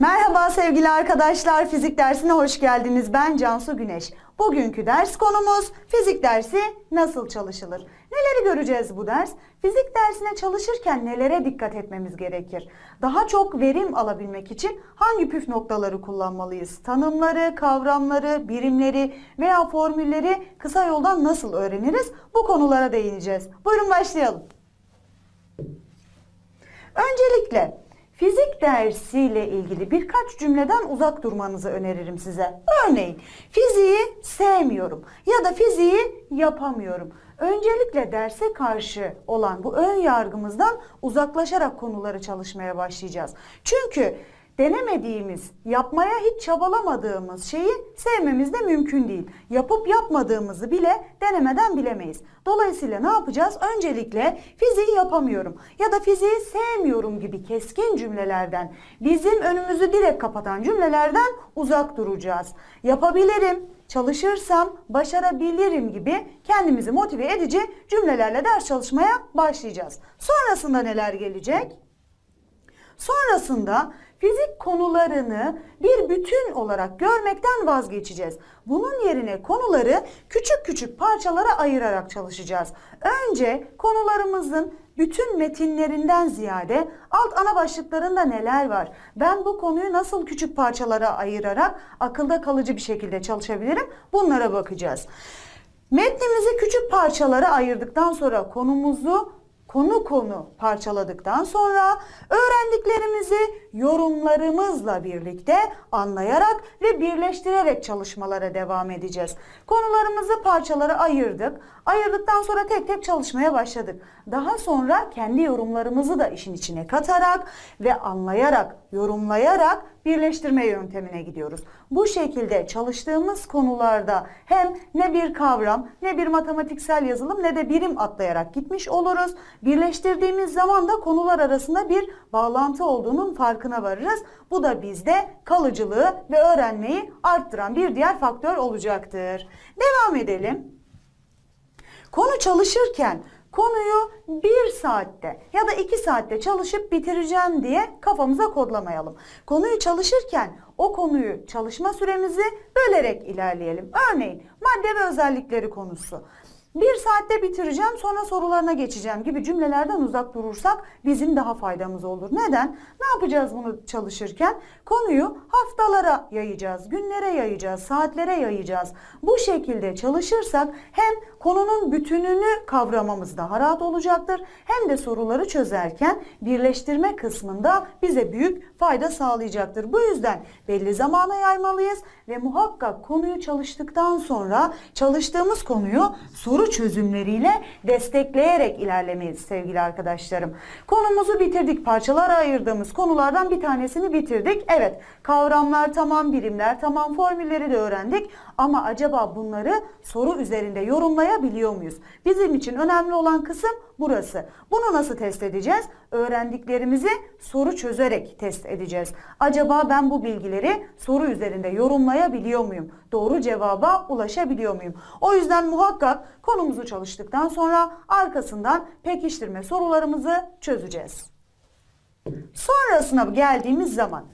Merhaba sevgili arkadaşlar, fizik dersine hoş geldiniz. Ben Cansu Güneş. Bugünkü ders konumuz fizik dersi nasıl çalışılır? Neleri göreceğiz bu ders? Fizik dersine çalışırken nelere dikkat etmemiz gerekir? Daha çok verim alabilmek için hangi püf noktaları kullanmalıyız? Tanımları, kavramları, birimleri veya formülleri kısa yoldan nasıl öğreniriz? Bu konulara değineceğiz. Buyurun başlayalım. Öncelikle fizik dersiyle ilgili birkaç cümleden uzak durmanızı öneririm size. Örneğin fiziği sevmiyorum ya da fiziği yapamıyorum. Öncelikle derse karşı olan bu ön yargımızdan uzaklaşarak konuları çalışmaya başlayacağız. Çünkü denemediğimiz, yapmaya hiç çabalamadığımız şeyi sevmemiz de mümkün değil. Yapıp yapmadığımızı bile denemeden bilemeyiz. Dolayısıyla ne yapacağız? Öncelikle fiziği yapamıyorum ya da fiziği sevmiyorum gibi keskin cümlelerden, bizim önümüzü direkt kapatan cümlelerden uzak duracağız. Yapabilirim, çalışırsam başarabilirim gibi kendimizi motive edici cümlelerle ders çalışmaya başlayacağız. Sonrasında neler gelecek? Sonrasında fizik konularını bir bütün olarak görmekten vazgeçeceğiz. Bunun yerine konuları küçük küçük parçalara ayırarak çalışacağız. Önce konularımızın bütün metinlerinden ziyade alt ana başlıklarında neler var? Ben bu konuyu nasıl küçük parçalara ayırarak akılda kalıcı bir şekilde çalışabilirim? Bunlara bakacağız. Metnimizi küçük parçalara ayırdıktan sonra konumuzu konu konu parçaladıktan sonra öğrendiklerimizi yorumlarımızla birlikte anlayarak ve birleştirerek çalışmalara devam edeceğiz. Konularımızı parçalara ayırdık. Ayırdıktan sonra tek tek çalışmaya başladık. Daha sonra kendi yorumlarımızı da işin içine katarak ve anlayarak, yorumlayarak birleştirme yöntemine gidiyoruz. Bu şekilde çalıştığımız konularda hem ne bir kavram, ne bir matematiksel yazılım ne de birim atlayarak gitmiş oluruz. Birleştirdiğimiz zaman da konular arasında bir bağlantı olduğunun farkına varırız. Bu da bizde kalıcılığı ve öğrenmeyi arttıran bir diğer faktör olacaktır. Devam edelim. Konu çalışırken konuyu bir saatte ya da iki saatte çalışıp bitireceğim diye kafamıza kodlamayalım. Konuyu çalışırken o konuyu çalışma süremizi bölerek ilerleyelim. Örneğin madde ve özellikleri konusu. Bir saatte bitireceğim sonra sorularına geçeceğim gibi cümlelerden uzak durursak bizim daha faydamız olur. Neden? Ne yapacağız bunu çalışırken? Konuyu haftalara yayacağız, günlere yayacağız, saatlere yayacağız. Bu şekilde çalışırsak hem konunun bütününü kavramamız daha rahat olacaktır hem de soruları çözerken birleştirme kısmında bize büyük fayda sağlayacaktır. Bu yüzden belli zamana yaymalıyız ve muhakkak konuyu çalıştıktan sonra çalıştığımız konuyu soru çözümleriyle destekleyerek ilerlemeliyiz sevgili arkadaşlarım. Konumuzu bitirdik. Parçalara ayırdığımız konulardan bir tanesini bitirdik. Evet kavramlar tamam, birimler tamam, formülleri de öğrendik. Ama acaba bunları soru üzerinde yorumlayabiliyor muyuz? Bizim için önemli olan kısım burası. Bunu nasıl test edeceğiz? Öğrendiklerimizi soru çözerek test edeceğiz. Acaba ben bu bilgileri soru üzerinde yorumlayabiliyor muyum? Doğru cevaba ulaşabiliyor muyum? O yüzden muhakkak konumuzu çalıştıktan sonra arkasından pekiştirme sorularımızı çözeceğiz. Sonrasına geldiğimiz zaman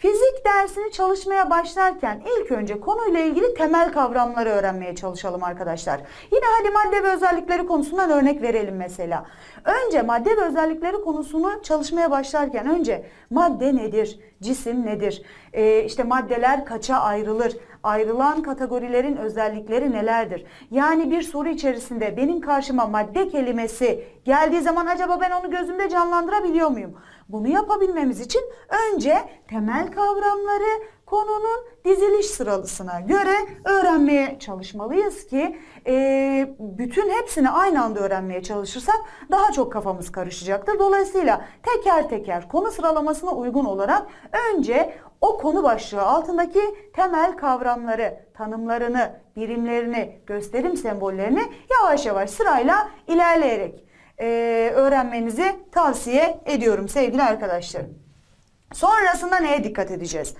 fizik dersini çalışmaya başlarken ilk önce konuyla ilgili temel kavramları öğrenmeye çalışalım arkadaşlar. Yine hadi madde ve özellikleri konusundan örnek verelim mesela. Önce madde ve özellikleri konusunu çalışmaya başlarken önce madde nedir? Cisim nedir? Ee, işte maddeler kaça ayrılır? Ayrılan kategorilerin özellikleri nelerdir? Yani bir soru içerisinde benim karşıma madde kelimesi geldiği zaman acaba ben onu gözümde canlandırabiliyor muyum? Bunu yapabilmemiz için önce temel kavramları konunun diziliş sıralısına göre öğrenmeye çalışmalıyız ki e, bütün hepsini aynı anda öğrenmeye çalışırsak daha çok kafamız karışacaktır. Dolayısıyla teker teker konu sıralamasına uygun olarak önce o konu başlığı altındaki temel kavramları, tanımlarını, birimlerini, gösterim sembollerini yavaş yavaş sırayla ilerleyerek e, öğrenmenizi tavsiye ediyorum sevgili arkadaşlarım. Sonrasında neye dikkat edeceğiz?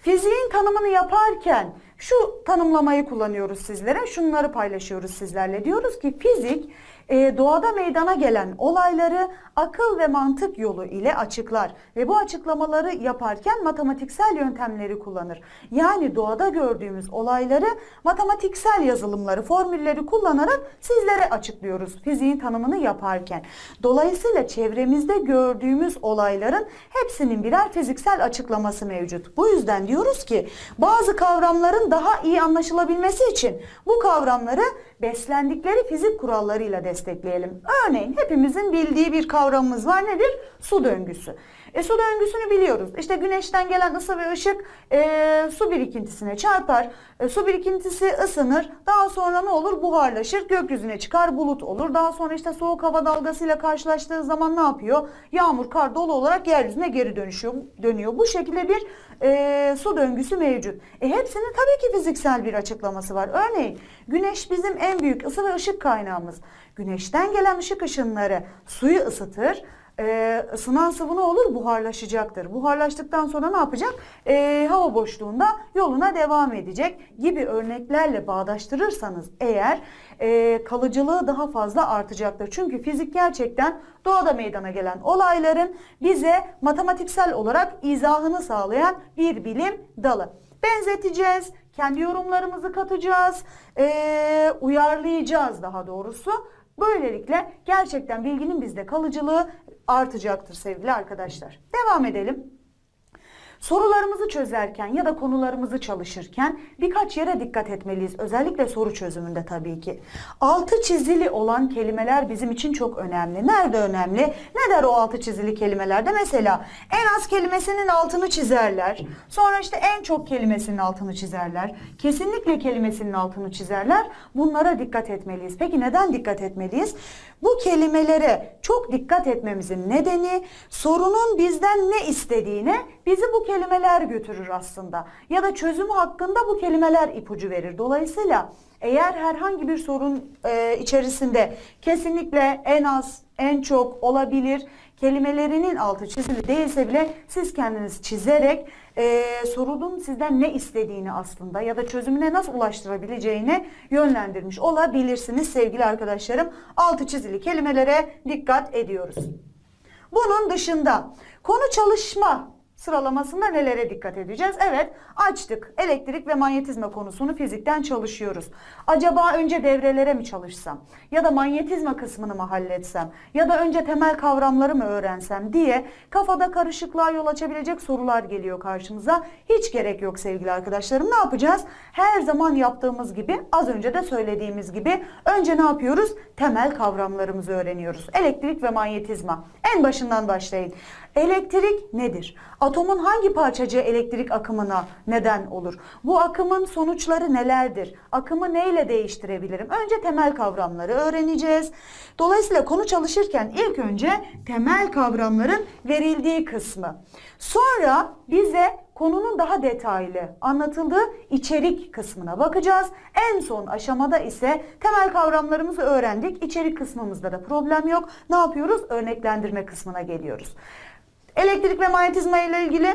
Fiziğin tanımını yaparken Şu tanımlamayı kullanıyoruz sizlere. Şunları paylaşıyoruz sizlerle. Diyoruz ki fizik e, doğada meydana gelen olayları akıl ve mantık yolu ile açıklar ve bu açıklamaları yaparken matematiksel yöntemleri kullanır. Yani doğada gördüğümüz olayları matematiksel yazılımları, formülleri kullanarak sizlere açıklıyoruz fiziğin tanımını yaparken. Dolayısıyla çevremizde gördüğümüz olayların hepsinin birer fiziksel açıklaması mevcut. Bu yüzden diyoruz ki bazı kavramların daha iyi anlaşılabilmesi için bu kavramları beslendikleri fizik kurallarıyla destekleyelim. Örneğin hepimizin bildiği bir kavramımız var. Nedir? Su döngüsü. E, su döngüsünü biliyoruz. İşte güneşten gelen ısı ve ışık e, su birikintisine çarpar. E, su birikintisi ısınır. Daha sonra ne olur? Buharlaşır. Gökyüzüne çıkar. Bulut olur. Daha sonra işte soğuk hava dalgasıyla karşılaştığı zaman ne yapıyor? Yağmur, kar dolu olarak yeryüzüne geri dönüşüyor, dönüyor. Bu şekilde bir e, su döngüsü mevcut. E, hepsinin tabii ki fiziksel bir açıklaması var. Örneğin güneş bizim en büyük ısı ve ışık kaynağımız. Güneşten gelen ışık ışınları suyu ısıtır. Ee, ısınan sıvı ne olur? Buharlaşacaktır. Buharlaştıktan sonra ne yapacak? Ee, hava boşluğunda yoluna devam edecek gibi örneklerle bağdaştırırsanız eğer e, kalıcılığı daha fazla artacaktır. Çünkü fizik gerçekten doğada meydana gelen olayların bize matematiksel olarak izahını sağlayan bir bilim dalı. Benzeteceğiz, kendi yorumlarımızı katacağız, ee, uyarlayacağız daha doğrusu. Böylelikle gerçekten bilginin bizde kalıcılığı artacaktır sevgili arkadaşlar. Devam edelim. Sorularımızı çözerken ya da konularımızı çalışırken birkaç yere dikkat etmeliyiz. Özellikle soru çözümünde tabii ki. Altı çizili olan kelimeler bizim için çok önemli. Nerede önemli? Ne der o altı çizili kelimelerde? Mesela en az kelimesinin altını çizerler. Sonra işte en çok kelimesinin altını çizerler. Kesinlikle kelimesinin altını çizerler. Bunlara dikkat etmeliyiz. Peki neden dikkat etmeliyiz? Bu kelimelere çok dikkat etmemizin nedeni sorunun bizden ne istediğine bizi bu kelimeler götürür aslında. Ya da çözümü hakkında bu kelimeler ipucu verir. Dolayısıyla eğer herhangi bir sorun e, içerisinde kesinlikle en az, en çok olabilir kelimelerinin altı çizili değilse bile siz kendiniz çizerek e, sorunun sizden ne istediğini aslında ya da çözümüne nasıl ulaştırabileceğini yönlendirmiş olabilirsiniz sevgili arkadaşlarım. Altı çizili kelimelere dikkat ediyoruz. Bunun dışında konu çalışma sıralamasında nelere dikkat edeceğiz? Evet açtık. Elektrik ve manyetizma konusunu fizikten çalışıyoruz. Acaba önce devrelere mi çalışsam? Ya da manyetizma kısmını mı halletsem? Ya da önce temel kavramları mı öğrensem diye kafada karışıklığa yol açabilecek sorular geliyor karşımıza. Hiç gerek yok sevgili arkadaşlarım. Ne yapacağız? Her zaman yaptığımız gibi az önce de söylediğimiz gibi önce ne yapıyoruz? Temel kavramlarımızı öğreniyoruz. Elektrik ve manyetizma. En başından başlayın. Elektrik nedir? Atomun hangi parçacığı elektrik akımına neden olur? Bu akımın sonuçları nelerdir? Akımı neyle değiştirebilirim? Önce temel kavramları öğreneceğiz. Dolayısıyla konu çalışırken ilk önce temel kavramların verildiği kısmı. Sonra bize konunun daha detaylı anlatıldığı içerik kısmına bakacağız. En son aşamada ise temel kavramlarımızı öğrendik. İçerik kısmımızda da problem yok. Ne yapıyoruz? Örneklendirme kısmına geliyoruz. Elektrik ve manyetizma ile ilgili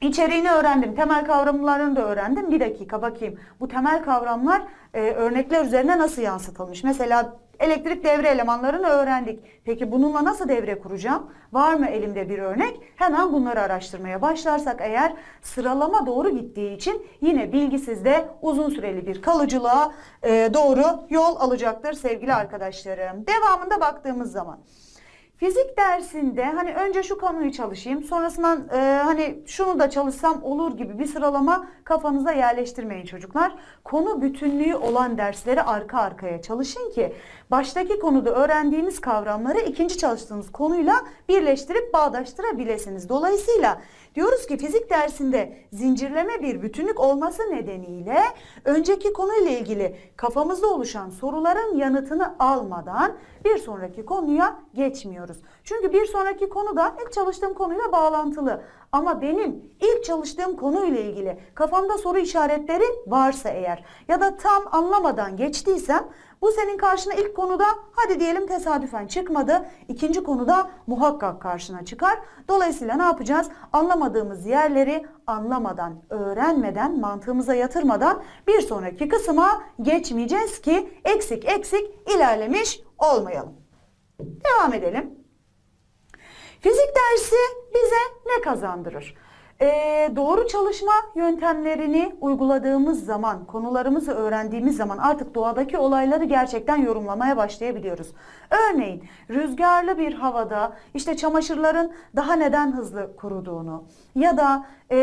içeriğini öğrendim. Temel kavramlarını da öğrendim. Bir dakika bakayım. Bu temel kavramlar e, örnekler üzerine nasıl yansıtılmış? Mesela elektrik devre elemanlarını öğrendik. Peki bununla nasıl devre kuracağım? Var mı elimde bir örnek? Hemen bunları araştırmaya başlarsak eğer sıralama doğru gittiği için yine bilgi sizde uzun süreli bir kalıcılığa e, doğru yol alacaktır sevgili arkadaşlarım. Devamında baktığımız zaman. Fizik dersinde hani önce şu konuyu çalışayım sonrasından e, hani şunu da çalışsam olur gibi bir sıralama kafanıza yerleştirmeyin çocuklar. Konu bütünlüğü olan dersleri arka arkaya çalışın ki baştaki konuda öğrendiğiniz kavramları ikinci çalıştığınız konuyla birleştirip bağdaştırabilirsiniz. Dolayısıyla diyoruz ki fizik dersinde zincirleme bir bütünlük olması nedeniyle önceki konuyla ilgili kafamızda oluşan soruların yanıtını almadan bir sonraki konuya geçmiyoruz. Çünkü bir sonraki konu da ilk çalıştığım konuyla bağlantılı. Ama benim ilk çalıştığım konuyla ilgili kafamda soru işaretleri varsa eğer ya da tam anlamadan geçtiysem Bu senin karşına ilk konuda hadi diyelim tesadüfen çıkmadı. İkinci konuda muhakkak karşına çıkar. Dolayısıyla ne yapacağız? Anlamadığımız yerleri anlamadan, öğrenmeden, mantığımıza yatırmadan bir sonraki kısma geçmeyeceğiz ki eksik eksik ilerlemiş olmayalım. Devam edelim. Fizik dersi bize ne kazandırır? Ee, doğru çalışma yöntemlerini uyguladığımız zaman, konularımızı öğrendiğimiz zaman artık doğadaki olayları gerçekten yorumlamaya başlayabiliyoruz. Örneğin rüzgarlı bir havada işte çamaşırların daha neden hızlı kuruduğunu ya da e,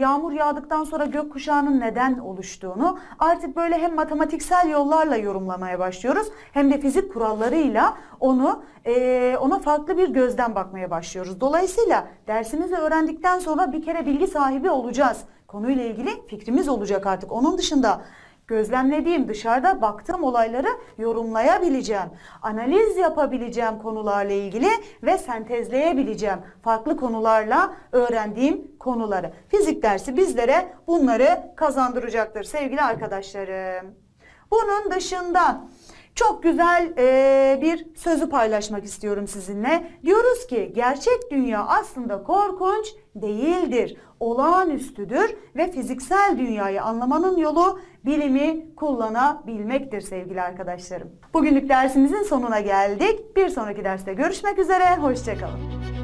yağmur yağdıktan sonra gökkuşağının neden oluştuğunu artık böyle hem matematiksel yollarla yorumlamaya başlıyoruz hem de fizik kurallarıyla onu e, ona farklı bir gözden bakmaya başlıyoruz. Dolayısıyla dersimizi öğrendikten sonra bir kere bilgi sahibi olacağız. Konuyla ilgili fikrimiz olacak artık. Onun dışında gözlemlediğim, dışarıda baktığım olayları yorumlayabileceğim, analiz yapabileceğim konularla ilgili ve sentezleyebileceğim farklı konularla öğrendiğim konuları. Fizik dersi bizlere bunları kazandıracaktır sevgili arkadaşlarım. Bunun dışında çok güzel eee, bir sözü paylaşmak istiyorum sizinle. Diyoruz ki gerçek dünya aslında korkunç değildir. Olağanüstüdür ve fiziksel dünyayı anlamanın yolu bilimi kullanabilmektir sevgili arkadaşlarım. Bugünlük dersimizin sonuna geldik. Bir sonraki derste görüşmek üzere. Hoşçakalın.